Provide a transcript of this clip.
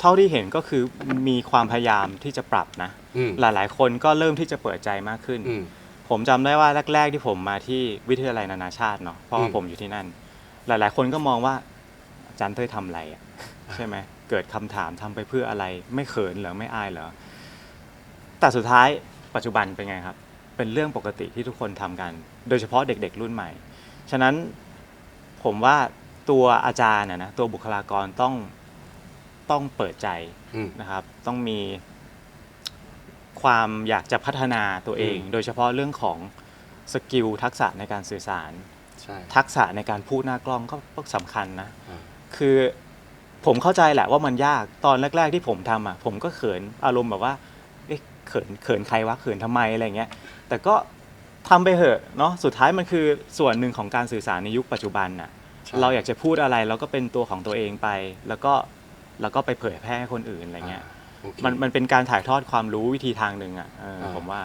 เท่าที่เห็นก็คือมีความพยายามที่จะปรับนะ อืม หลายๆ คนก็เริ่มที่จะเปิดใจมากขึ้น อืม ผมจำได้ว่าแรก ๆ ที่ผมมาที่วิทยาลัยนานาชาติเนาะเพราะว่าอืม ผมอยู่ที่นั่น หลาย ๆ คนก็มองว่าอาจารย์เต้ยทำอะไรอะใช่ไหมเกิดคำถามทำไปเพื่ออะไร ไม่เขินเหรอไม่อายเหรอแต่สุดท้ายปัจจุบันเป็นไงครับ เป็นเรื่องปกติที่ทุกคนทำกัน โดยเฉพาะเด็ก ๆ รุ่นใหม่ ฉะนั้นผมว่าตัวอาจารย์นะนะตัวบุคลากรต้อง ต้องเปิดใจอืม นะครับ ต้องมีความอยากจะพัฒนาตัวเอง อืม โดยเฉพาะเรื่องของสกิลทักษะในการสื่อสาร ใช่ทักษะในการพูดหน้ากล้องก็ก็สำคัญนะ อ่าคือผมเข้าใจแหละว่ามันยากตอนแรก ๆ ที่ผมทำอะผมก็เขินอารมณ์แบบว่าเอ๊ะเขินเขินใครวะเขินทำไมอะไรเงี้ยแต่ก็ทำไปเถอะเนาะสุดท้ายมันคือส่วนหนึ่งของการสื่อสารในยุคปัจจุบันน่ะ ใช่เราอยากจะพูดอะไรเราก็เป็นตัวของตัวเองไป แล้วก็ แล้วก็ไปเผยแพร่ให้คนอื่นอะไรเงี้ยอ่าโอเค มันมันเป็นการถ่ายทอดความรู้วิธีทางหนึ่งอะเอออา ผมว่า